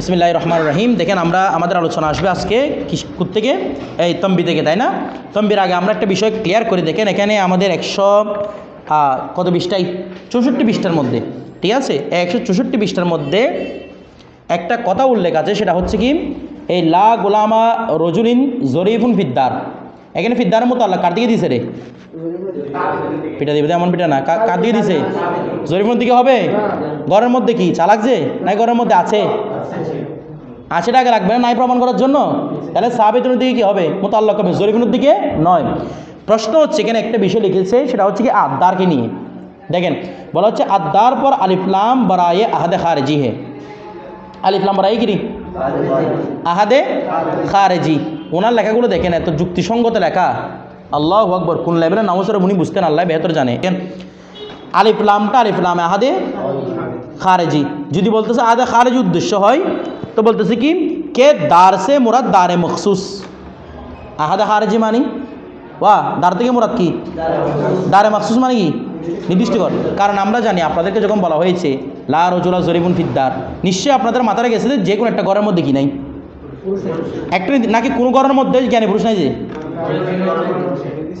বিসমিল্লাহ রহমান রহিম। দেখেন আমরা, আমাদের আলোচনা আসবে আজকে থেকে এই তম্বি থেকে, তাই না? তম্বির আগে আমরা একটা বিষয় ক্লিয়ার করে। দেখেন এখানে আমাদের একশো কত বিশটাই চৌষট্টি বিশটার মধ্যে। ঠিক আছে? একশো চৌষট্টি বিশটার মধ্যে একটা কথা উল্লেখ আছে, সেটা হচ্ছে কি? এই লা গোলামা রজুলিন জরিফুন ফিদ্দার। এখানে ফিদ্দার মতো আল্লাহ কার দিকে দিছে রে? পিঠা দিবে এমন পিঠা না কার দিকে দিছে? জরিফুন দিকে হবে? ঘরের মধ্যে কি? চালাক যে? নাই ঘরের মধ্যে আছে? আশি টাকা রাখবে নাই প্রমাণ করার জন্য? তাহলে সাহাবেতুনের দিকে কি হবে? মতো আল্লাহ কবে জরিফুনের দিকে নয়। প্রশ্ন হচ্ছে, এখানে একটা বিষয় লিখেছে, সেটা হচ্ছে কি আদারকে নিয়ে। দেখেন, বলা হচ্ছে আদার পর আলিফলাম বরায়ে আহাদে খারেজি হে। আলিফলাম বরাই গিরি আহাদে খারেজি। ওনার লেখাগুলো দেখেন এত যুক্তিসঙ্গত লেখা। আল্লাহ আকবর, কোন লেভেলের নামসরে উনি বুঝতেন, আল্লাহ বেহতর জানে। আলিফলামটা আলিফলাম আহাদে খারেজি। যদি বলতেছে আহাদে খারেজি উদ্দেশ্য হয়, তো বলতেছে কি, কে দার সে মুরাদ, দারে মখসুস। আহাদে খারেজি মানি? ওয়া, দার থেকে মুরাদ কি? দারে মখসুস মানে কি? নির্দিষ্ট কর। কারণ আমরা জানি, আপনাদেরকে যখন বলা হয়েছে, লা রজুলা জরিবুন ফিদ্দার, নিশ্চয়ই আপনাদের মাথায় গেছে যে কোনো একটা ঘরের মধ্যে কি নাই? একটা নাকি কোনো ঘরের মধ্যে জ্ঞানী পুরুষ নাই যে?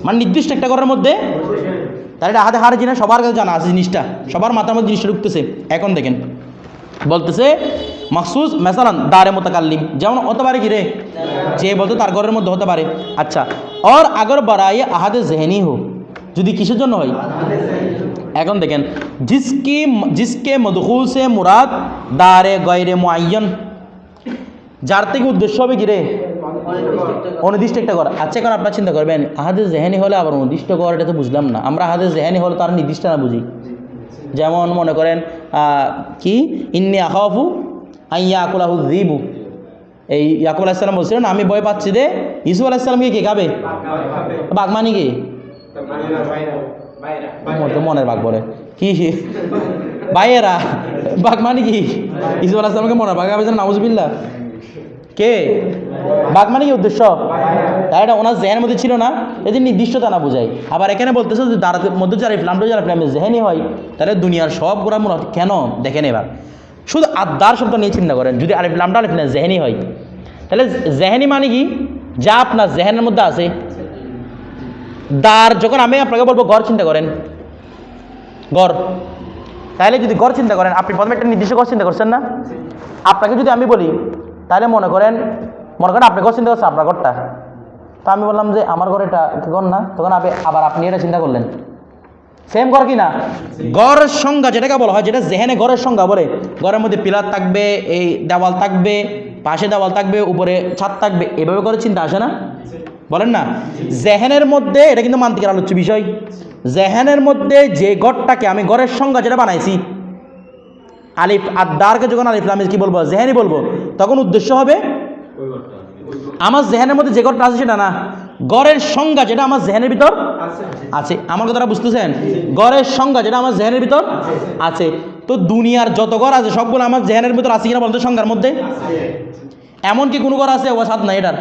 মানে নির্দিষ্ট একটা ঘরের মধ্যে? তাহলে হাতে হার জিনিস সবার কাছে জানা আছে জিনিসটা। সবার মাথার মধ্যে জিনিসটা ঢুকতেছে। এখন দেখেন। বলতেছে মাসুস মেসালান দারে মোতাকাল্লিম। যেমন হতে পারে কি রে? যে বলতো তার ঘরের মধ্যে হতে পারে। আচ্ছা অর আগর বারাইয়ে আহাদে জেহেনি হো। যদি কিসের জন্য হয়? এখন দেখেন, জিসকি জিসকে মদহুল সে মুরাদ দারে গয়রে মুআয়্যন যার থেকে উদ্দেশ্য হবে কি রে? অনির্দিষ্ট একটা ঘর। আচ্ছা এখন আপনার চিন্তা করবেন আহাদে জেহানি হলে আবার অনির্দিষ্ট ঘর এটা তো বুঝলাম না। আমরা আহাদে জেহানি হলে তার নির্দিষ্ট না বুঝি। যেমন মনে করেন আহ, কি? ইন্নি আহাফু আইয়া আকুলাহু জিবু এই ইয়াকুব আলাহিসাল্লাম বলছিলেন আমি ভয় পাচ্ছি দে ইসু আলাহিসাল্লামকে কে খাবে? বাগমানি কে মনের বাঘ বলে। কি? ভাইয়েরা বাগমানি কি? ইসু আলাহিসাল্লামকে মনের বাঘ খাবে নাউজবিল্লা কে? বাঘ মানে কি উদ্দেশ্য? তাই এটা ওনার জেহেনের মধ্যে ছিল না এটি নির্দিষ্টতা না বোঝায় আবার এখানে বলতেছে যে দাঁড়াতে মধ্যে যারা ফ্লামটা যারা ফ্লামে জেহেনি হয়, তাহলে দুনিয়ার সব গোড়া মনে কেন? দেখেন এবার। শুধু আদার শব্দ নিয়ে চিন্তা করেন, যদি আলিফ লামটা আলিফ না জেহেনি হয়। তাহলে জেহেনি মানে কি? যা আপনার জেহেনের মধ্যে আছে। দার, যখন আমি আপনাকে বলব ঘর চিন্তা করেন। ঘর তাহলে যদি ঘর চিন্তা করেন, আপনি প্রথমে একটা নির্দিষ্ট ঘর চিন্তা করছেন না? আপনাকে যদি আমি বলি মনে করেন মনে করেন আপনি ঘর চিন্তা করছেন আপনার ঘরটা। তো আমি বললাম যে, আমার ঘর এটা ঘর না। তখন আপনি, আবার আপনি এটা চিন্তা করলেন। সেম ঘর কি না? গড়ের সংজ্ঞা যেটাকে বলা হয়, যেটা জেহেনে ঘরের সংজ্ঞা বলে, ঘরের মধ্যে পিলার থাকবে, এই দেওয়াল থাকবে, পাশে দেওয়াল থাকবে, উপরে ছাদ থাকবে, এভাবে করে চিন্তা আসে না? বলেন না? জেহেনের মধ্যে, এটা কিন্তু মান্তিকের আলোচ্য বিষয়। জেহেনের মধ্যে যে গড়টাকে আমি গড়ের সংজ্ঞা যেটা বানাইছি আলিফ আদারকে যখন আলিফ লামিজ কি বলব? জেহেনি বলব? তখন উদ্দেশ্য হবে আমার জেহেনের মধ্যে যে গড়টা আছে সেটা না। গড়ের সংজ্ঞা যেটা আমার জেহেনের ভিতর আছে আমার কথাটা বুঝতেছেন? গড়ের সংজ্ঞা যেটা আমার জেহেনের ভিতর আছে তো দুনিয়ার যত ঘর আছে সবগুলো আমার জেহেনের ভিতর আছে কিনা বলতো সংজ্ঞার মধ্যে? এমন কি কোনো ঘর আছে ও সাত নাই এটার।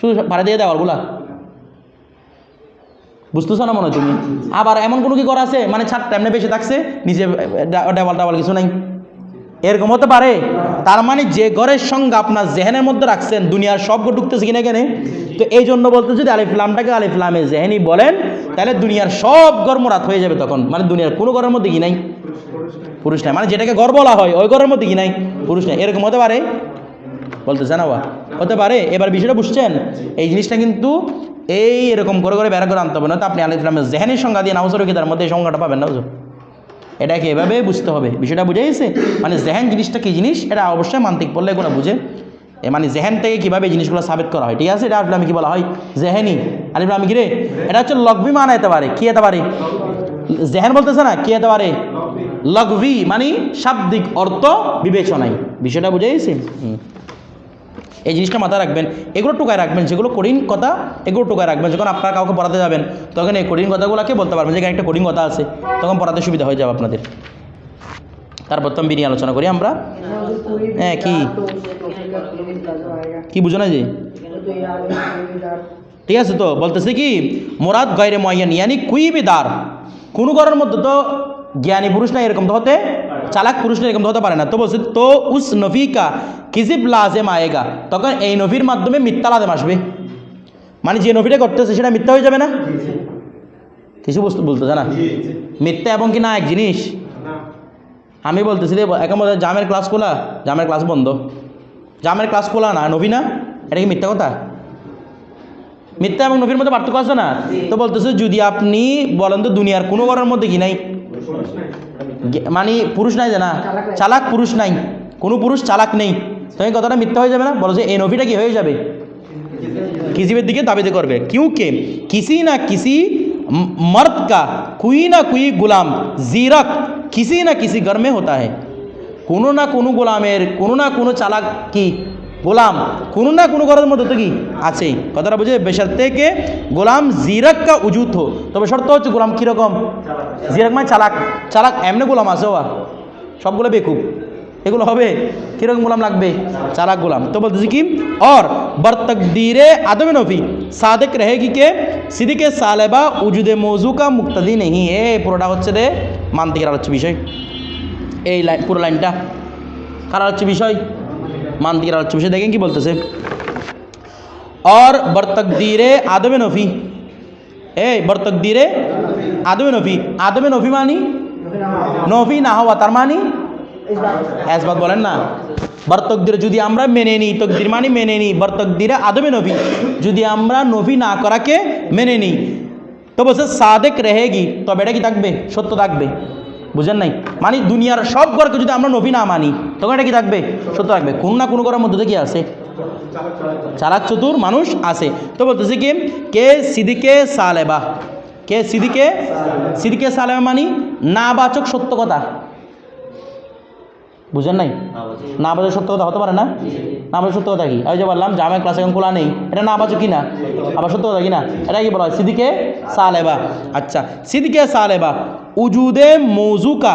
শুধু ভাড়া দিয়ে দেওয়ারগুলা বুঝতেছো না মনে হয় তুমি? আবার এমন কোনো কি ঘর আছে? মানে ছাদটা এমনি বেশি থাকছে নিচে ডেওয়াল টাওয়াল কিছু নাই। এরকম হতে পারে। তার মানে যে ঘরের সঙ্গে আপনার জেহেনের মধ্যে রাখছেন, দুনিয়ার সব ঘর ঢুকতেছে কিনা কেনে তো এই জন্য বলতে যদি আলিফলামটাকে আলিফলামে জেহেনি বলেন, তাহলে দুনিয়ার সব ঘর মোরাত হয়ে যাবে তখন। মানে দুনিয়ার কোনো ঘরের মধ্যে কি নাই? পুরুষ নাই। মানে যেটাকে ঘর বলা হয়, ওই ঘরের মধ্যে কি নাই? পুরুষ নাই। এরকম হতে পারে? বলতে জানাবা হতে পারে। এবার বিষয়টা বুঝছেন? এই জিনিসটা কিন্তু এই এরকম করে করে বেড়া করে আনতে হবে। না তো আপনি আলিফলামের জেহেনের সংজ্ঞা দিয়ে নামাজ রোগে তার মধ্যে এই সংজ্ঞাটা পাবেন না এটাকে এভাবে বুঝতে হবে। বিষয়টা বুঝে গেছে? মানে জেহেন জিনিসটা কী জিনিস, এটা অবশ্যই মান্তিক পড়লে এগুলো বুঝে। মানে জেহেন থেকে কীভাবে জিনিসগুলো সাবেত করা হয়, ঠিক আছে? এটা আমি কি বলা হয়? জেহেনি আলিফ আমি কিরে? এটা হচ্ছে লঘবি মান হতে পারে। কী হতে পারে? জেহেন বলতেছে না, কী হতে পারে? লঘবি মানে শাব্দিক অর্থ বিবেচনায়। বিষয়টা বুঝে গেছে? হুম। এই জিনিসটা মাথায় রাখবেন। এগুলো টোকায় রাখবেন, যেগুলো কঠিন কথা, এগুলো টোকায় রাখবেন। যখন আপনারা কাউকে পড়াতে যাবেন, তখন এই কঠিন কথাগুলোকে বলতে পারবেন যে একটা কঠিন কথা আছে। তখন পড়াতে সুবিধা হয়ে যাবে আপনাদের। তারপর তো বিনিয়ে আলোচনা করি আমরা। হ্যাঁ কি? কি বুঝো না যে? ঠিক আছে তো, বলতেছে কি? মোরাদ গয়রে ময়ান ইয়ানি কুই বিদার কোনো ঘরের মধ্যে তো জ্ঞানী পুরুষ না এরকম তো হতে চালাক পুরুষ এরকম হতে পারে না। তো বলছে তো উস নফি কা কিজিব লাজেম আয়েগা। তখন এই নফির মাধ্যমে মিথ্যা লাজেম আসবে। মানে যে নফিটা করতেছে সেটা মিথ্যা হয়ে যাবে না? কিছু বস্তু বলতেছে না মিথ্যা এবং কি না এক জিনিস? আমি বলতেছি রে এখন বলতে জামের ক্লাস খোলা জামের ক্লাস বন্ধ। জামের ক্লাস খোলা না নবী না? এটা কি মিথ্যা কথা? মিথ্যা এবং নবীর মধ্যে পার্থক্য আছে না? তো বলতেছে যদি আপনি বলেন তো দুনিয়ার কোনো ঘরের মধ্যে কি নাই? মানে পুরুষ নাই যে না চালাক পুরুষ নাই কোনো পুরুষ চালাক নেই তো এই কথাটা মিথ্যা হয়ে যাবে না বলো যে এই নবীটা কি হয়ে যাবে किसी দিকে দাবিতে করবে क्योंकि किसी ना किसी म- मर्द का कोई ना कोई गुलाम जीरक किसी ना किसी घर में होता है কোনো না কোনো গোলামের কোনো না কোনো চালাক কি গোলাম, কোনো না কোনো ঘরের মধ্যে তো কি? আছেই। কথাটা বুঝে বেশার থেকে গোলাম জিরাক্কা উজুত হো। তবে শর্ত হচ্ছে গোলাম কীরকম? জিরাক মানে চালাক। চালাক এমনি গোলাম আছে ওয়া সবগুলো বেকুব। এগুলো হবে কীরকম গোলাম লাগবে? চালাক গোলাম। তো বলতেছি কি? অর বর্তক দিরে আদমে নফি সাদেক রেহে কি কে? সিদিকে সালেবা উজুদে মৌজু কা মুক্তাদি নেই এ, পুরোটা হচ্ছে রে মানতে গেলার হচ্ছে বিষয়। এই লাইন পুরো লাইনটা। কারা হচ্ছে বিষয়? মান্তিকের হচ্ছে বিষয় দেখেন কি বলতেছে और बरतकदीर आदम नफी এ বরতকদিরে আদমে নফি আদমে নফি মানি নফি না হওয়া তার মানি এসবাদ বলেন না বরতকদির যদি আমরা মেনে নিই তকদির মানি মেনে নিই বরতকদিরে আদমে নবী যদি আমরা নবী না করাকে মেনে নিই তো বলছে সাদেক রেহেগি তবে এটা কি থাকবে সত্য থাকবে বুঝেন নাই? মানে দুনিয়ার সব ঘরকে যদি আমরা নবী না মানি, তখন এটা কি থাকবে? সত্য থাকবে। কোন না কোনো ঘরের মধ্যে কি আছে? চালাক চতুর মানুষ আছে। তো বলতেছে কি, কে সিদিকে সালেবা? কে সিদিকে সিদিকে সালেবা মানি না বাচক সত্য কথা। বুঝেন নাই? না বাজে সত্য কথা হতে পারে না? না বাজে সত্য কথা কি? আমি যে বললাম, জামে ক্লাস এখন খোলা নেই, এটা না বাজে কি না? আবার সত্য কথা কি না? এটা কি বলা হয়? সিদিকে সালেবা। আচ্ছা সিদিকে সালেবা। উজুদে মৌজুকা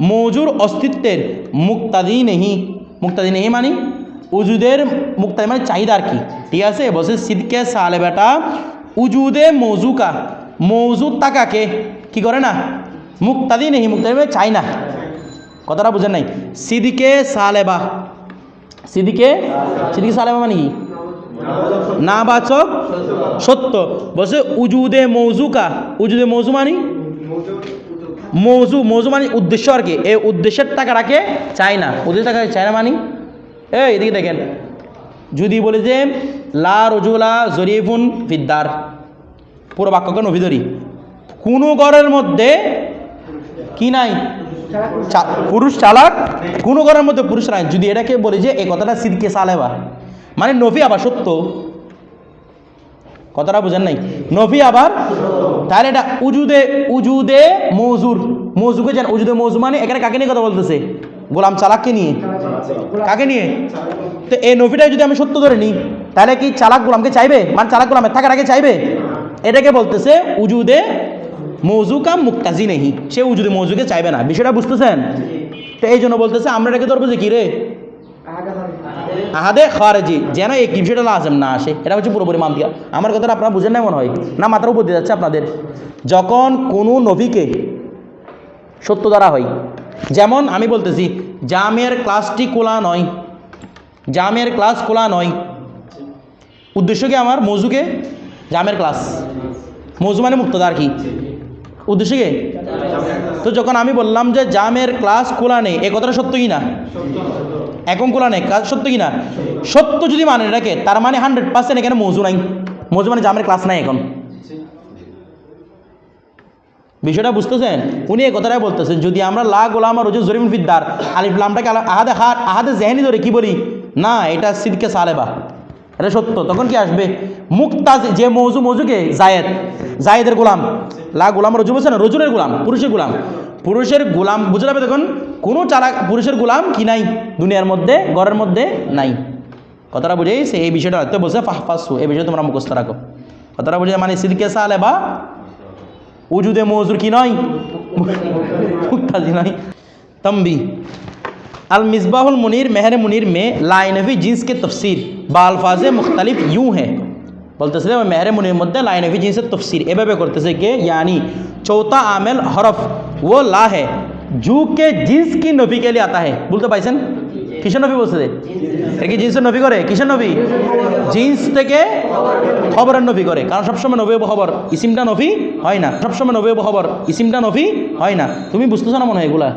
মৌজুর অস্তিত্বের মুক্তাদি নেহি। মুক্তাদি নেহি মানি? উজুদের মুক্তাদি মানে চাহিদা আর কি? ঠিক আছে, বলছে সিদকে সালেবাটা উজুদে মৌজুকা মৌজুদ তাকাকে কি? করে না? মুক্তাদি নেহি, মুক্তাদি মানে চাই না। কথাটা বুঝেন নাই। সিদিকে সালেবা সিদিকে সিদিকে সালেবা মানে কি? নাবাচক সত্য। বলছে উজুদে মৌজুকা উজুদে মৌজু মানি? মৌজু মৌজু মানে উদ্দেশ্য আর কি। এই উদ্দেশ্যের টাকাটাকে চাই না উদ্দেশ্য টাকা চাই না মানি? এই এদিকে দেখেন। যদি বলে যে, লা রজুলা জরিফুন ফিদ্দার। পুরো বাক্যকে নভি ধরি। কোনো ঘরের মধ্যে কি নাই? পুরুষ চালাক। কোনো ঘরের মধ্যে পুরুষ নাই। যদি এটাকে বলি যে, এই কথাটা সিদকে সালেবা। মানে নফি আবার সত্য। কথাটা বুঝেন নাই? নফি আবার তাহলে এটা উজুদে উজুদে মজুর। মজুকে জান উজুদে মজু মানে এখানে কাকে নিয়ে কথা বলতেছে? গোলাম চালাককে নিয়ে। কাকে নিয়ে? তো এই নফিটা যদি আমি সত্য ধরে নিই, তাহলে কি চালাক গোলামকে চাইবে? মানে চালাক গোলামের থাকার আগে চাইবে? এটাকে বলতেছে? উজুদে মৌজু কাম মুক্তাজি নেহি সে উজুদে মৌজুকে চাইবে না। বিষয়টা বুঝতেছেন? তো এই জন্য বলতেছে, আমরা এটাকে ধরবো যে কি রে? আহাদে খারেজি, যেন এই কি লাজম না আসে। এটা হচ্ছে পুরোপুরি মান্তিয়া। আমার কথাটা আপনারা বুঝেন না মনে হয়? না, মাথার উপর দিয়ে যাচ্ছে আপনাদের। যখন কোনো নবীকে সত্য দ্বারা হয়, যেমন আমি বলতেছি, জামের ক্লাসটি খোলা নয়, জামের ক্লাস খোলা নয়, উদ্দেশ্য কি আমার? মজুকে জামের ক্লাস। মজু মানে মুক্তদা আর কি? উদ্দেশ্য কি? তো যখন আমি বললাম যে জামের ক্লাস খোলা নেই, এ কথাটা সত্য কি না? এখন খোলা নেই, কাজ সত্য কি না সত্য যদি মানে রাখে, তার মানে হান্ড্রেড পার্সেন্ট এখানে মজু নাই। মজু মানে জামের ক্লাস নাই এখন। বিষয়টা বুঝতেছেন? উনি এই কথাটাই বলতেছেন, যদি আমরা লা গোলাম আর রজু জরিমুল ফিদ্দার, আলিফ লামটাকে আহাদে হাত আহাদে জেহেনি ধরে কি বলি? না, এটা সিদকে সালেবা। এটা সত্য। তখন কি আসবে? মুক্তাজ যে মৌজু মৌজুকে, জায়েদ। জায়েদের গোলাম। লা গোলাম রজু বলছে না? রজুরের গোলাম, পুরুষের গোলাম। পুরুষের গোলাম বুঝে যাবে দেখুন কোনো চালাক পুরুষের গোলাম কি নাই দুনিয়ার মধ্যে ঘরের মধ্যে নাই কথাটা বুঝেই সে এই বিষয়টা হয়তো বলছে ফাহ ফাসু এই বিষয়ে তোমরা মুখস্থ রাখো কথাটা বুঝে মানে সিদকে সালেবা উজুদে মজুর কি নয় মুক্তাজি নয় तंबी अल मिसबाहुल मुनीर मेहर मुनीर में लाइनवी जिन्स के तफसीर बाल्फाज मुख्तलिफ यूँ है বলতেছে ওই মেহরে মুনির মধ্যে লাইনভি জিনিসের তফসির এভাবে করতেছে কে ইয়ানি চৌথা আমেল হরফ ও ला है। জু কে জিন্স কি নফি কে লিয়ে আতা হে বলতে পাইছেন কিসের নবী বলছে এটা কি জিন্সের নবী করে কিসের নবী জিন্স থেকে খবরের নবী করে কারণ সবসময় নবী খবর ইসিমটা নবী হয় না। সবসময় নবী খবর ইসিমটা নবী হয় না। তুমি বুঝতেছো না মনে হয় এগুলা?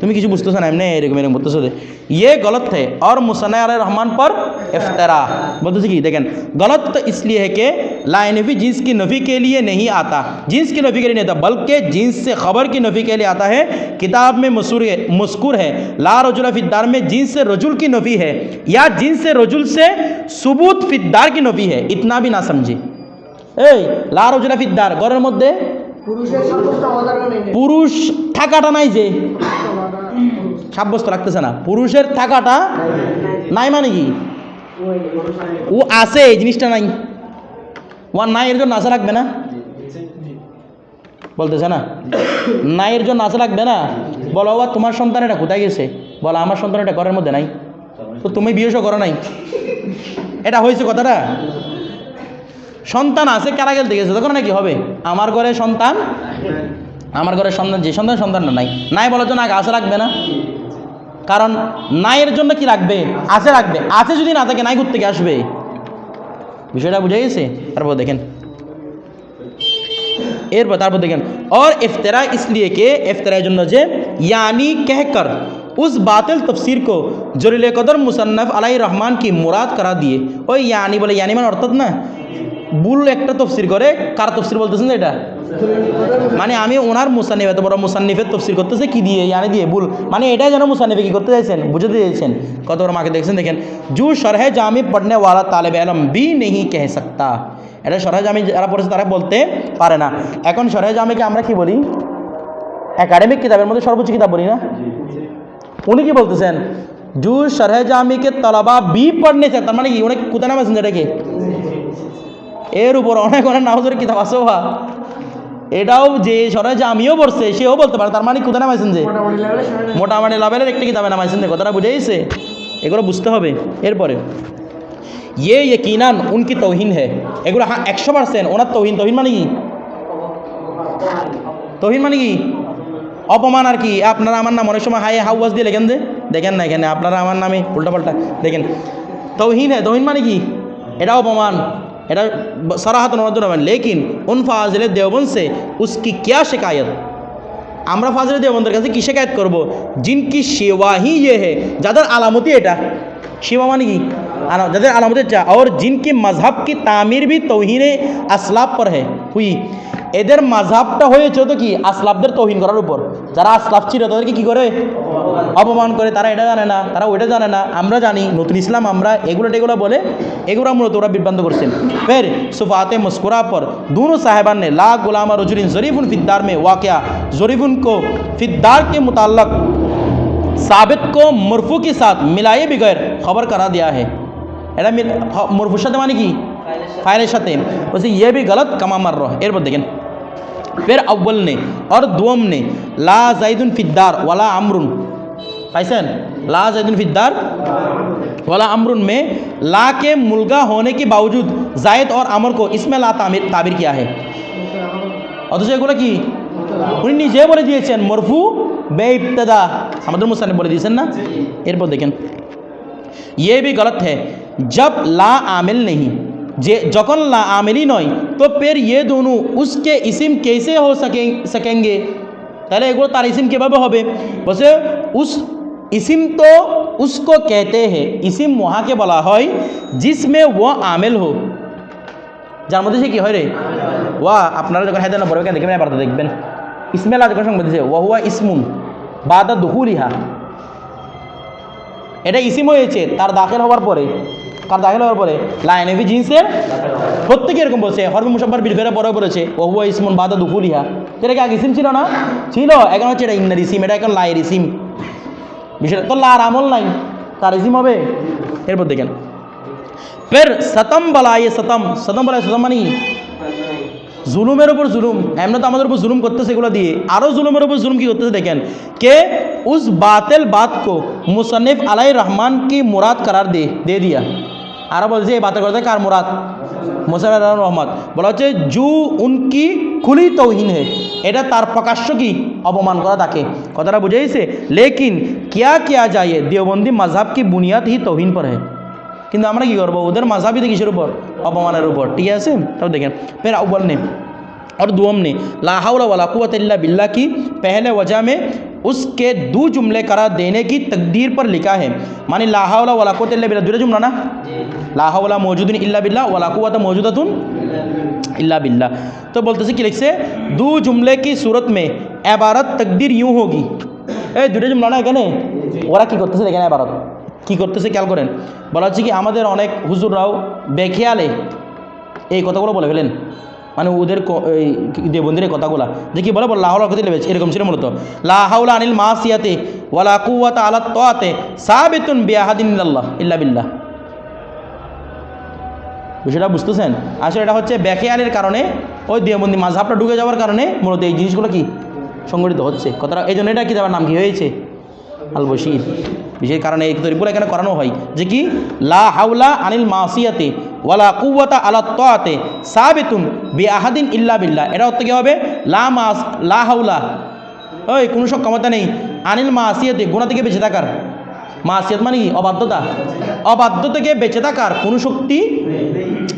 তুমি কিছু বুঝতেছো না এমনি এরকম এরকম বলতেছো যে ये गलत है और मुसन्ना रहमान पर इफ्तरा बोलते कि देखें गलत तो इसलिए है कि ला नफी जिन्स की नफ़ी के लिए नहीं आता जिन्स की नफ़ी के लिए नहीं आता बल्कि जिन्स से खबर की नफ़ी के लिए आता है किताब में मसूर है मस्कूर है ला रजुल फिद्दार में जिन्स से रजुल की नफ़ी है या जिन्स से रजुल से सबूत फिद्दार की नफ़ी है इतना भी ना समझे এই লা রজুলা ফিদ্দার ঘরের মধ্যে পুরুষের সাব্যস্ত অবতারণা নেই পুরুষ থাকাটা নাই যে সাব্যস্ত রাখতেছে না। পুরুষের থাকাটা নাই মানে কি? ও আছে, এই জিনিসটা নাই। ও আর নাই এর জন্য আশা রাখবে না? বলতেছে না? নাই এর জন্য আশা রাখবে না? বলো বাবা তোমার সন্তান এটা কোথায় গেছে? বলো, আমার সন্তান এটা ঘরের মধ্যে নাই। তো তুমি বিয়েসও করো নাই। এটা হয়েছে কথাটা? সন্তান আছে কারা গেলতে গেছে। তখন নাকি হবে? আমার ঘরে সন্তান, আমার ঘরে সন্তান, যে সন্তান সন্তান নাই। নাই বলার জন্য আগে আশা রাখবে না? কারণ নায়ের জন্য কি রাখবে আছে রাখবে আছে যদি না থাকে নাই ঘুরতে থেকে আসবে বিষয়টা বুঝে গেছে তারপর দেখেন এরপর তারপর দেখেন और इफ्तरा इसलिए कि इफ्तरा जन्न जे यानी कहकर उस बातिल तफसीर को जलील कदर मुसन्फ़ अलाई रहमान की मुराद करा दिए और यानी बोले यानी मान अर्थात ना বুল একটা তফসির করে, কার তফসির বলতেছেন এটা? মানে আমি ওনার মুসান্নিফ, এত বড় মুসান্নিফের তফসির করতেছে, কি দিয়ে, ইয়ানি দিয়ে বুল মানে এটাই যেন মুসান্নিফে কি করতে চাইছেন? বুঝতে চাইছেন। কত বড় মাকে দেখছেন, দেখেন। জু সরহে জামি পড়নে ওয়ালা তালেব আলম বি নেই কহ সকতা। এটা শরহে জামি যারা পড়েছে, তারা বলতে পারে না। এখন শরহে জামিকে আমরা কি বলি? একাডেমিক কিতাবের মধ্যে সর্বোচ্চ কিতাব বলি না? উনি কি বলতেছেন? জু শরহে জামিকে তলাবা বি পড়নে তার মানে কি? উনি কোথায় নামাছেন এটাকে এর উপর অনেক অনেক নামাজের কিতাব আছে বা এটাও যে সরাই যে আমিও পড়ছে, সেও বলতে পারে, তার মানে কোথায় নামাইছেন যে? মোটামুটি লাভের একটা কিতাবে নামাইছেন যে, কথাটা বুঝে গেছে? এগুলো বুঝতে হবে। এরপরে ইয়ে ইয়কিনান, উনকি তৌহিন হে। এগুলো হ্যাঁ একশো পার্সেন্ট, ওনার তৌহিন। তৌহিন মানে কি? তৌহিন মানে কি? অপমান আর কি। আপনারা আমার নাম অনেক সময় হাই হাউয়াস দিয়ে লেখেন দে দেখেন না এখানে, আপনারা আমার নামে উল্টাপাল্টা দেখেন। তৌহিন है তৌহিন মানে কি? এটা অপমান। এটা সরাহাত নজর হবেন লেকিন উন ফাজিল দেওবন সে উসকি ক্যা শিকায়ত আমরা ফাজিল দেওবন্দের কাছে কী শিকায়ত করবো জিনকি সেবা হি ইয়ে হে যাদের আলামতি এটা সেবা মানে কি আলা- যাদের আলামতি চা और जिनकी मजहब की तामीर भी तोहिन আসলাব पर है হুই এদের মাঝহাবটা হয়েছে তো কি আসলাবদের তৌহিন করার উপর যারা আসলাফ ছিল তাদেরকে কি করে অপমান করে তারা এটা জানে না তারা ওইটা জানে না আমরা জানি নতুন ইসলাম আমরা এগুলো টেগুলো বলে এগুলো মূলত ওরা বিভ্রান্ত করছেন ফের सुफात मुस्कुरा पर दोनों साहिबान ने ला गुलामा रजुलिन जरीफुन फिद्दार में वाक़ जरीफुन को फिद्दार के मुताल्लक साबित को मरफू के साथ मिलाए बगैर खबर करा दिया है এটা মিল- হ- মরফুর সাথে মানে কি ফাইলের সাথে বলছে ইয়ে भी गलत कमा मर रहा है এরপর দেখেন फिर अव्वल ने और दुम ने ला जाइदुन फिद्दार वाला अमरुन पाइसन ला जाइदुन फिद्दार वाला अमरुन में ला के मुलगा होने के बावजूद जायद और अमर को इसमें ला तामिर ताबिर किया है অথচ এগুলো কি উনি নিজে বলে দিয়েছেন মরফু বে ইবতদা আমাদের মুসানি বলে দিয়েছেন না এরপর দেখেন ये भी गलत है जब ला आमिल नहीं जे যখন লা আমিলই নয় তো ফের ये दोनों उसके इसिम कैसे हो सके सकेंगे তাহলে এগুলো তার ইসিম কীভাবে হবে বলছে উস ইসিম তো उसको कहते हैं ইসিম ওহাকে বলা হয় जिसमें वो आमिल हो যার মধ্যে সে কী হয় রে ওয়া আপনারা যখন হায়দার পড়বে কেন দেখবেন এবার তো দেখবেন ইসমেলা যখন সঙ্গে দিয়েছে ওয়া হুয়া ইসমুন বাদা দুহুলিহা এটা ইসিম হয়েছে তার দাখিল হওয়ার পরে তার দাখিল হওয়ার পরে লাইনেভি জিন্সের প্রত্যেকে এরকম বলছে হরবি মুসাফার বিলফেরা পরে বলেছে ও হুয়া ইসমুন বাদা দুহুলিহা এটা কি আগে ইসিম ছিল না ছিল এখন হচ্ছে এটা ইন্নার ইসিম এটা এখন লাইয়ের ইসিম বিষয়টা তো লার আমল নাই, তার ইসিম হবে? এরপর দেখেন ফের সতম বলায় সতম। সতম বলায় সতম মানে জুলুমের ওপর জুলুম। এমনি তো আমাদের উপর জুলুম করতেছে এগুলো দিয়ে। আরও জুলুমের উপর জুলুম কি করতেছে দেখেন? কে? উস বাতিল বাত কো। মুসন্নিফ আলাই রহমান কি মুরাদ করার দে দে দিয়া। আরও বলছে, এই বাতের কথা কার মুরাদ? মোসাফের রহমত বলা হচ্ছে জু উনকি খুলি তৌহিন হে এটা তার প্রকাশ্য কি অপমান করা তাকে কথাটা বুঝেছে লেকিন কিয়া কিয়া যায় দেওবন্দি মজাব কি বুনিয়াদ হি তৌহিন পর হে কিন্তু আমরা কি করবো ওদের মাঝাবি কিসের উপর অপমানের উপর ঠিক আছে তবে দেখেন ফের আউ্বল ने और दुअम ने ला हौला वला कुव्वत इल्ला बिल्ला की पहले वजह में उसके दो जुमले करा देने की तकदीर पर लिखा है मानी ला हौला वला कुव्वत इल्ला बिल्ला दूसरा जुमला ना ला हौला मौजूदिन इल्ला बिल्ला वला कुव्वत मौजूदतुन इल्ला बिल्ला तो बोलते से कि लिख से दो जुमले की सूरत में इबारत तकदीर यूँ होगी এই দুটো জুমলা না এখানে ওরা কি করতেছে এখানে এবারত কি করতেছে খেয়াল করেন বলা হচ্ছে কি আমাদের অনেক হুজুররাও বেখেয়ালে এই কথাগুলো বলে ফেলেন মানে ওদের এই দেবন্দির এই কথাগুলো, যে কি বলে? লাহৌলা কথা লেবেছে। এরকম ছিল মূলত। লাহাউলা আনিল মাসিয়াতে ওয়ালা কুয়াতা আলা তোয়াতে সাবেতুন বিয়াহাদিন ইল্লাল্লাহ, ইল্লা বিল্লাহ। বিষয়টা বুঝতেছেন? আসলে এটা হচ্ছে ব্যাখিয়ালের কারণে, ওই দেবন্দি মাঝহাবটা ঢুকে যাওয়ার কারণে মূলত এই জিনিসগুলো কি সংগঠিত হচ্ছে। কথাটা, এই জন্য এটা কি যাবার নাম কি হয়েছে? আল বশির বিশেষ কারণে এই তরিপুর এখানে করানো হয়। যে কি? লা হাউলা আনিল মাসিয়াতে ওয়ালা কুওয়াতা আলা তাতে সাবেতুন বি আহাদিন ইল্লা বিল্লাহ। এটা হচ্ছে কি হবে? লা মাস, লা হাউলা ওই, কোনো ক্ষমতা নেই। আনিল মাসিয়াতে গুণা থেকে বেঁচে থাকার। মাসিয়াত মানে কি? অবাধ্যতা। অবাধ্য থেকে বেঁচে থাকার কোনো শক্তি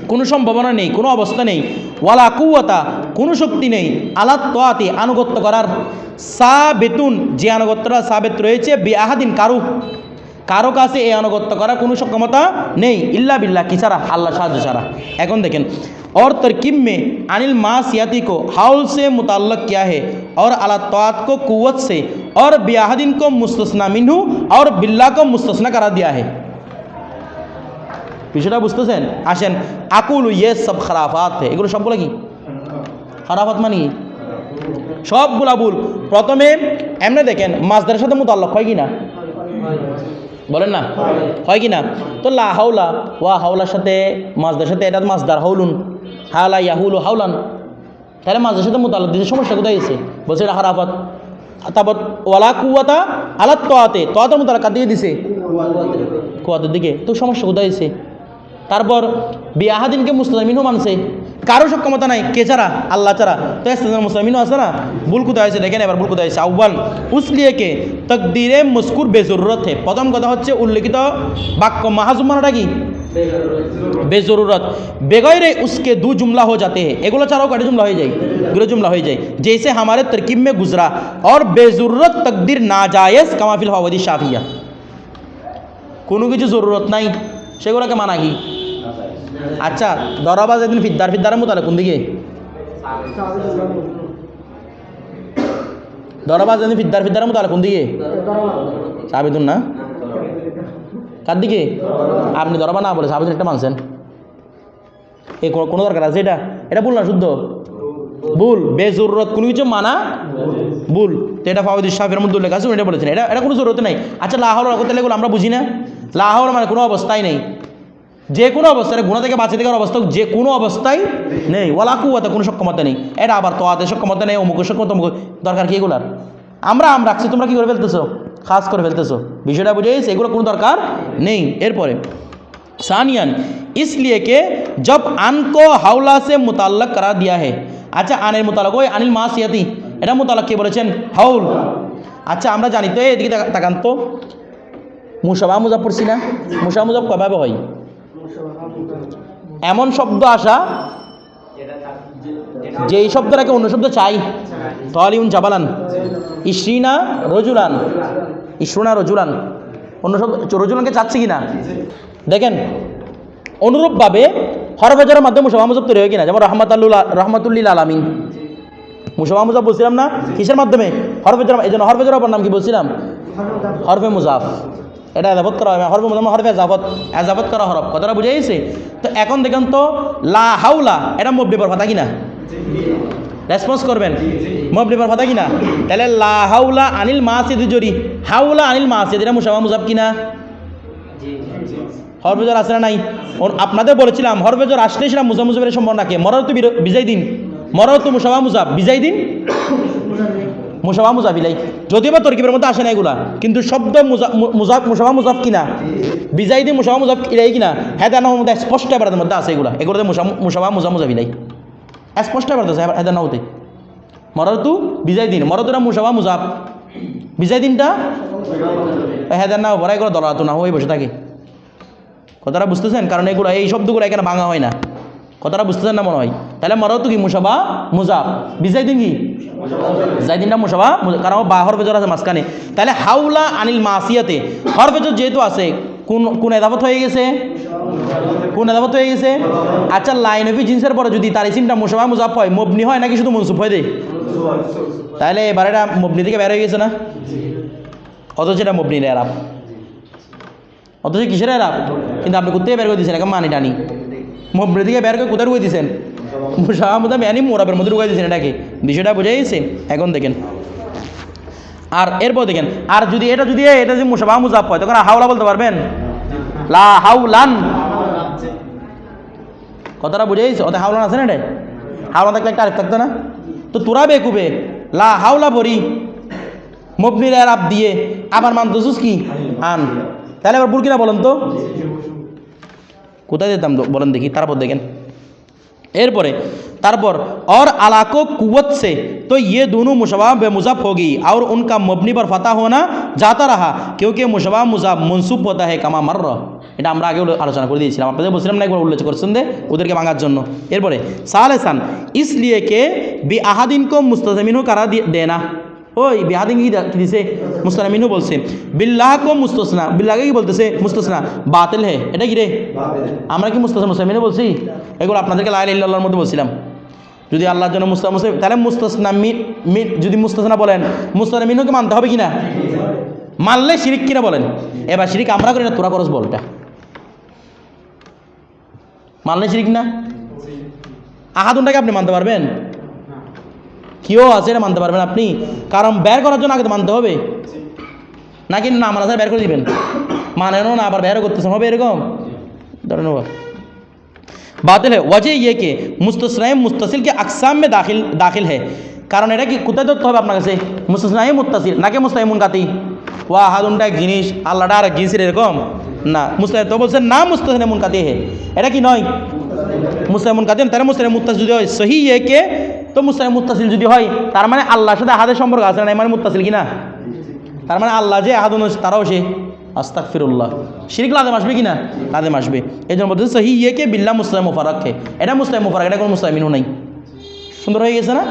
কোনো সম্ভাবনা নেই, কোনো অবস্থা নেই। ওয়ালা কুয়াতা কোনো শক্তি নেই। আলাত তোয়াতে আনুগত্য করার। সা বেতুন যে আনুগত্যটা সাবেত রয়েছে বে আহাদিন কারু। কারো কাছে এই আনুগত্য করার কোনো সক্ষমতা নেই ইল্লা বিল্লাহ কি ছাড়া আল্লাহ সাহায্য ছাড়া এখন দেখেন और तरकीब में अनिल मासियाती को हाउल से मुतल्लक किया है और अला तौत को कुवत से और बियाहदिन को मुस्तसना मिनहू और बिल्ला को मुस्तसना करा दिया है বিষয়টা বুঝতেছেন আসেন আকুল ইয়ে সব খারাফাত হে এগুলো সবগুলো কি খারাফাত মানে কি সবগুলা ভুল প্রথমে এমনি দেখেন মাছদারের সাথে মোতাল্লক হয় কি না বলেন না? হয় কি না? তো লা হাওলা ওয়া হাওলার সাথে মাছদার সাথে এটা মাছদার হাউলুন হালা ইয়াহুল হাউলান তাহলে মাছদার সাথে মোতাল্লক দিতে সমস্যা কোথায় গেছে বলছে এটা আফাত তারপর ওয়ালা কুয়াতা আলাত তোয়াতে তোয়াতে মোতাল্লক কার দিকে দিছে। কুয়াতের দিকে। তো সমস্যা কোথায় এসে তারপর বিয়াহাদিনকে মুসলামিনও মানছে। কারও সক্ষমতা নাই কে ছাড়া? আল্লাহ ছাড়া। তো মুসলামিনও আছে না? ভুল কোথায় আছে দেখেন এবার ভুল কোথায় হয়েছে। আউ্বাল উসলিয়েকে তকদিরে মুস্কুর বেজরুরত। হে প্রথম কথা হচ্ছে উল্লেখিত বাক্য মাহাজুমানাটা কি? বেজরুরত। বেগরে উসকে দু জুমলা হো যাতে এগুলো ছাড়াও কটা জুমলা হয়ে যায়? দুটো জুমলা হয়ে যায়। জেসে হামারে তরকিব মে গুজরা। আর বেজরুরত তকদির না যায়স কামাফিল হওয়াদি শাফিয়া। কোনো কিছু জরুরত নাই। সেগুলোকে মানা কি? আচ্ছা দরাবা যেদিন ফিদ্দার ফিদ্দারের মতো কোন দিকে? দরাবা যেদিন ফিদ্দার ফিদ্দারের মতো কোন দিকে? সাবিদুন না? কার দিকে? আপনি দরবা না বলে সাবিদুন একটা মানছেন। এই কোনো দরকার আছে এটা? এটা ভুল না, শুদ্ধ? ভুল। বেজরুরত কোনো কিছু মানা? ভুল। তো এটা ফাওয়াদি সাহেবের মধ্যে উল্লেখ আছে এটা বলেছেন। এটা এটা কোনো জরুরত নাই। আচ্ছা লাহোর করতে এগুলো আমরা বুঝি না। লাহোর মানে কোনো অবস্থায় নেই। যে কোনো অবস্থায় গুণা থেকে বাঁচিয়ে দেওয়ার অবস্থা যে কোনো অবস্থায় নেই ওলা কুয়াতে কোনো সক্ষমতা নেই এটা আবার তোয়াতে সক্ষমতা নেই অমুক সক্ষমতা অমুক দরকার কি এগুলার আমরা আম রাখছি তোমরা কি করে ফেলতেছো খাস করে ফেলতেছো বিষয়টা বুঝে গেছে এগুলো কোনো দরকার নেই এরপরে सानियन इसलिए कि जब अन को हावला से मुताल्लक करा दिया है আচ্ছা আনের মোতালক ওই আনিল মাসিয়াতি এটা মোতালক কে বলেছেন হাউল আচ্ছা আমরা জানি তো এদিকে তাকা- তাকান তো মুসাবা মুজাব পড়ছি না মুসাবা মুজাব কয়ভাবে হয় এমন শব্দ আসা যেই শব্দটাকে অন্য শব্দ চাই। তলিউন জাবালান। ইশ্রিনা রজুলান। ইশ্রুনা রজুলান। অন্য শব্দ রজুলানকে চাচ্ছে কি না দেখেন, অনুরূপভাবে হরফেজরের মাধ্যমে মুসাফা মুজব তৈরি হয় কিনা? যেমন রহমতাল্লুল্লাহ রহমতুল্লিল আলামিন। মুসাফা মুজাব বলছিলাম না? কিসের মাধ্যমে? হরফেজর এই জন্য হরফেজর নাম কি বলছিলাম? হরফে মুজাফ। এটা এজাবত করা হয়। হরফে মুজাফ হরফে এজাবত এজাবত করা হরফ কথাটা বুঝে গেছে তো এখন দেখেন তো লা হাউলা এটা মবলি পর কথা কিনা? রেসপন্স করবেন মবলি পর কথা কিনা? তাহলে লা হাউলা আনিল মাসিদ জরি হাউলা আনিল মাসিদ, এটা মুসাফা মুজাব কিনা? হরফেজর আসে না নাই? আপনাদের বলেছিলাম হরফেজর আসলে সেটা মুজা মুজাবের সম্ভাবনা রাখে তো বিজয় দিন। মরার তো মুসাফা মুজাব বিজয় দিন? মুসাফা মুজাফিলাই যদিও বা তরকিবের মধ্যে আসে না এগুলা, কিন্তু শব্দ মুজাফ মুসাফা মুজাফ কিনা? বিজাই দিয়ে মুসাফা মুজাফ ইলাই কিনা? হেদানার মধ্যে স্পষ্ট এবারের মধ্যে আছে এগুলা। এগুলোতে মুসা- মুসাফা মুজা মুজাফিলাই স্পষ্ট এবার আছে হেদানা হতে মরতু বিজয় দিন মরতুরা মুসাফা মুজাফ। বিজয় দিনটা হেদার না এগুলো দলাতো না হয়ে বসে থাকে। কথাটা বুঝতেছেন? কারণ এগুলো এই শব্দগুলো এখানে ভাঙা হয় না। কথাটা বুঝতেছেন না মনে হয়? তাহলে তো কি মুসাফা মুজাফ। বিজয় দিন কি জাইদিনটা মুসাফা মুজা- কারণ বা হরফেজর আছে মাঝখানে। তাহলে হাউলা আনিল মাসিয়াতে হরফেজর যেহেতু আছে, কোন কোন এদাবত হয়ে গেছে? কোন এদাবত হয়ে গেছে? আচ্ছা লাইন অফি জিন্সের পরে যদি তার ইসিমটা মুসাফা মুজাফ হয়, মবনি হয় নাকি শুধু মনসুফ হয় দে? তাহলে এবার এটা মবনি থেকে বের হয়ে গেছে না? অথচ এটা মবনি রে এরাব। অথচ কিসের এরাব? কিন্তু আপনি কোথায় বের করে দিয়েছেন? এখন মানি টানি থেকে বের করে কোথায় রুয়ে দিয়েছেন মুসাফা মুজাফ মানে মোরাবের মধ্যে রুয়ে দিয়েছেন এটাকে বিষয়টা বোঝা গেছে এখন দেখেন। আর এরপর দেখেন, আর যদি এটা যদি এটা যদি মুসাফা মুজাফ হয়, তখন হাওলা বলতে পারবেন? লা হাউলান কথাটা বুঝে গেছে? ওতে হাওলান আছে না এটা? হাওলান থাকলে একটা আরেক থাকতো না? তো তোরা বেকুবে লা হাওলা ভরি মবনির আপ দিয়ে। আবার মানতেছিস কি? আন। তাহলে এবার বুরকিনা বলেন তো? কোথায় দিতাম তো? বলেন দেখি তারপর দেখেন एरपर तारपर और अलाको कुवत से तो ये दोनों मुशबा बेमुजब होगी और उनका मबनी पर फतह होना जाता रहा क्योंकि मुशबा मुजाब मनसूब होता है কামা মার্র এটা আমরা আগে আলোচনা করে দিয়েছিলাম আপনাদের বলছিলাম না একবার উল্লেখ করছেন দে ওদেরকে ভাঙার জন্য এরপরে সালেসান इसलिए के বি আহাদিন কো মুস্তাজমিনু কারা দিয়ে দেনা ওই বিহাদিন কি দা- কি দিছে মুস্তাজমিনু বলছে বিল্লাহ কো মুস্তসনা বিল্লাহকে কি বলতেছে? মুস্তসনা বাতিল হে এটা কি রে? আমরা কি মুস্তাসনা মুসলিমিনে বলছি? এগুলো আপনাদেরকে লাইল ইল্লাহর মধ্যে বলছিলাম। যদি আল্লাহর জন্য মুস্তা মুসলিম তাহলে মুস্তাসনা যদি মুস্তাসনা বলেন মুস্তাসনা মিনুকে মানতে হবে কি না মানলে শিরিক কিনা বলেন? এবার শিরিক আমরা করি না তোরা করস বলটা মানলে শিরিক না? আহাদুনটাকে আপনি মানতে পারবেন? কেউ আছে এটা মানতে পারবেন আপনি কারণ বের করার জন্য আগে তো মানতে হবে নাকি না মানা বের করে দিবেন মানেনও না আবার বেরও করতেছেন হবে এরকম ধরেন বাবা बातिल है वजह ये कि मुस्तसनाए मुस्तसिल के अकसाम में दाखिल दाखिल है কারণ এটা কি কোথায় ধরতে হবে আপনার কাছে মুস্তাসনাই মুত্তাসিল নাকি মুস্তাইমুন কাতি ওয়া হাদুনটা এক জিনিস আল্লাহটা আর এক জিনিসের এরকম না মুস্তাই তো বলছেন না মুস্তাসনাই কাতি হে এটা কি নয় মুস্তাইমুন কাতি তারা মুস্তাই মুত্তাসিল যদি হয় সহি এ কে তো মুসলাম মুত্তাসিল যদি হয়, তার মানে আল্লাহর সাথে আহাদের সম্পর্ক আছে না মানে মুত্তাসিল কিনা তার মানে আল্লাহ যে আহাদ তারাও সে। আস্তাক ফিরুল্লাহ শিরিক আদেম আসবে কিনা আদেম আসবে। এই জন্য বলতে সহি ইয়েকে বিল্লা মুসলাম মুফারাককে। এটা মুসলাম মুফারাক, এটা কোনো মুসলামিনও নাই। সুন্দর হয়ে গেছে না?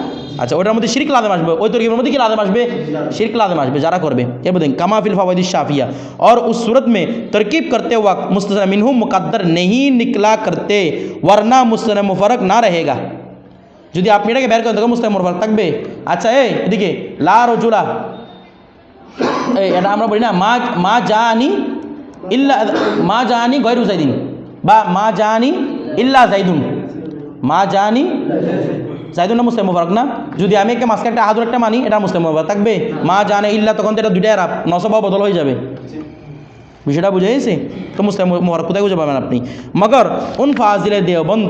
আচ্ছা ওটার মধ্যে শিরিক আদেম আসবে। ওই তরকিবের মধ্যে কি আদেম আসবে? শিরিক আদেম আসবে, যারা করবে। কে দেখেন কামাফিল ফাওয়াদি শাফিয়া। और उस सूरत মে तरकीब করতে वक्त मुस्लिम मिनहू मुकद्दर नहीं নিকলা করতে वरना मुस्लिम মুফারক না रहेगा যদি আপনি এটাকে বের করেন তখন মুসলিম মোরবার থাকবে। আচ্ছা এই, এদিকে, লা রজুলা। এই, এটা আমরা বলি না, মা মা যা আনি ইল্লা, মা যা আনি গয়রু জাইদিন, বা মা যা আনি ইল্লা জাইদুন। মা যা আনি জাইদুন না মুসলিম মোবারক না? যদি আমি একটা মাসকে একটা আহাদুর একটা মানি, এটা মুসলিম মোবারক থাকবে। মা জানে ইল্লা, তখন তো এটা দুইটাই রাব নসব বদল হয়ে যাবে। বিষয়টা বুঝে গেছে? তো মুসলিম মোবারক কোথায় বুঝে পাবেন আপনি? মগর, উন ফাজিলে দেওবন্দ।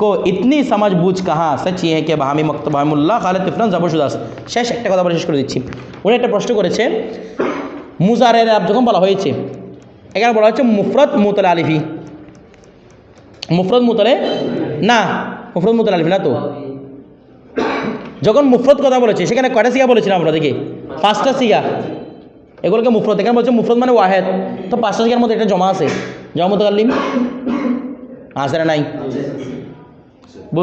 কো ইতনি সমাজ বুঝ কাহা সচি হ্যাঁ কে বাহামি মক্তবাহমুল্লাহ খালেদ ইফরান জাবরসুদাস শেষ একটা কথা বলে শেষ করে দিচ্ছি উনি একটা প্রশ্ন করেছে মুজারের আপ যখন বলা হয়েছে এখানে বলা হয়েছে মুফরত মুতলা আলিফি মুফরত মুতলে না মুফরত মুতলা আলিফি না তো যখন মুফরত কথা বলেছে সেখানে কয়টা সিগা বলেছিলাম আমরা দেখি? পাঁচটা সিগা এগুলোকে মুফরত, এখানে বলছে মুফরত মানে ওয়াহেদ। তো পাঁচটা সিগার মধ্যে একটা জমা আছে। জমা মুতাল্লিম আসে না নাই?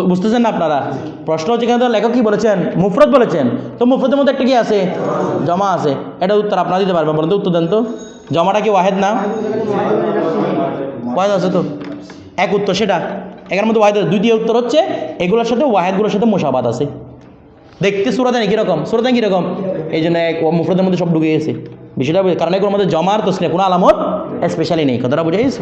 বুঝতেছেন না আপনারা? প্রশ্ন হচ্ছে এখানে লেখক কি বলেছেন? মুফরত বলেছেন। তো মুফরতের মধ্যে একটা কি আছে? জমা আছে। এটা উত্তর আপনারা দিতে পারবেন বলেন তো, উত্তর দেন তো। জমাটা কি ওয়াহেদ না? ওয়াহেদ আছে তো? এক উত্তর সেটা। এখানের মধ্যে ওয়াহেদ দিয়ে উত্তর হচ্ছে, এগুলোর সাথে, ওয়াহেদগুলোর সাথে মোশাবাদ আছে। দেখতে সুরাদানি কীরকম? সুরাদানি কীরকম? এই জন্য এক মুফরতের মধ্যে সব ঢুকে গেছে। বিষয়টা কারণ এগুলোর মধ্যে জমার তো কোনো আলামত স্পেশালি নেই। কথাটা বুঝে গেছে।